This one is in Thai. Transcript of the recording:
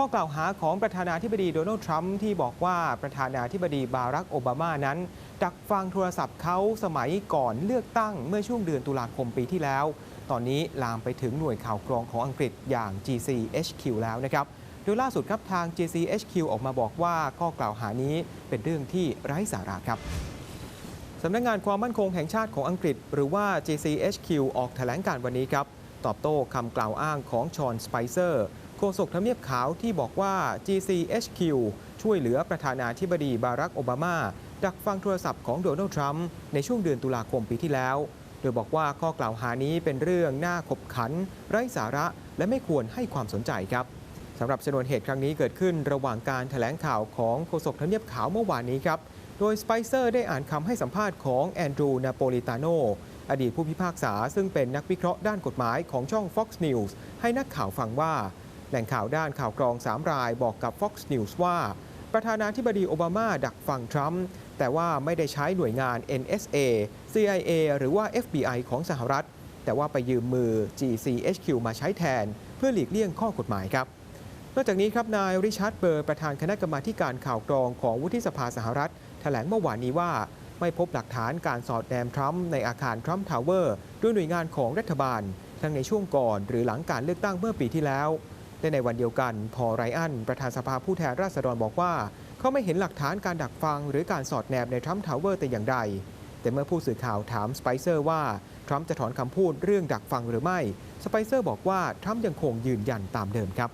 ข้อกล่าวหาของประธานาธิบดีโดนัลด์ทรัมป์ที่บอกว่าประธานาธิบดีบารักโอบามานั้น ดักฟังโทรศัพท์เขาสมัยก่อนเลือกตั้งเมื่อช่วงเดือนตุลาคมปีที่แล้ว ตอนนี้ลามไปถึงหน่วยข่าวกรองของอังกฤษอย่าง GCHQ แล้วนะครับโดยล่าสุดครับทาง GCHQ ออกมาบอกว่าข้อกล่าวหานี้เป็นเรื่องที่ไร้สาระครับสำนักงานความมั่นคงแห่งชาติของอังกฤษ หรือว่า GCHQ ออกแถลงการวันนี้ครับ ตอบโต้คำกล่าวอ้างของชอนสไปเซอร์ โฆษกทำเนียบขาวที่บอกว่า GCHQ ช่วยเหลือประธานาธิบดีบารักโอบามา ดักฟังโทรศัพท์ของโดนัลด์ทรัมป์ในช่วงเดือนตุลาคมปีที่แล้ว โดยบอกว่าข้อกล่าวหานี้เป็นเรื่องน่าขบขัน ไร้สาระและไม่ควรให้ความสนใจครับสำหรับชนวนเหตุครั้งนี้เกิดขึ้นระหว่างการแถลงข่าวของโฆษกทำเนียบขาวเมื่อวานนี้ครับ โดยสไปเซอร์ได้อ่านคำให้สัมภาษณ์ของแอนดรูนาโปลิตาโนอดีตผู้พิพากษาซึ่งเป็นนักวิเคราะห์ด้านกฎหมายของช่อง Fox News ให้นักข่าวฟังว่า แหล่งข่าวด้านข่าวกรอง 3 รายบอกกับ Fox News ว่า ประธานาธิบดีโอบามาดักฟังทรัมป์แต่ว่าไม่ได้ใช้หน่วยงาน NSA CIA หรือว่า FBI ของสหรัฐ แต่ว่าไปยืมมือ GCHQ มาใช้แทน เพื่อหลีกเลี่ยงข้อกฎหมายครับ นอกจากนี้ครับนายริชาร์ดเบอร์ประธานคณะกรรมาการข่าวกรองของวุฒิสภาสหรัฐ แถลงเมื่อวานนี้ว่าไม่พบหลักฐานการสอดแนมทรัมป์ในอาคารทรัมป์ทาวเวอร์ด้วยหน่วยงานของรัฐบาล ทั้งในช่วงก่อนหรือหลังการเลือกตั้งเมื่อปีที่แล้ว และในวันเดียวกัน พอไรอัน ประธานสภาผู้แทนราษฎรบอกว่า เขาไม่เห็นหลักฐานการดักฟัง หรือการสอดแนมในทรัมป์ทาวเวอร์แต่อย่างใด แต่เมื่อผู้สื่อข่าวถามสไปเซอร์ว่า ทรัมป์จะถอนคำพูดเรื่องดักฟังหรือไม่ สไปเซอร์บอกว่า ทรัมป์ยังคงยืนยันตามเดิมครับ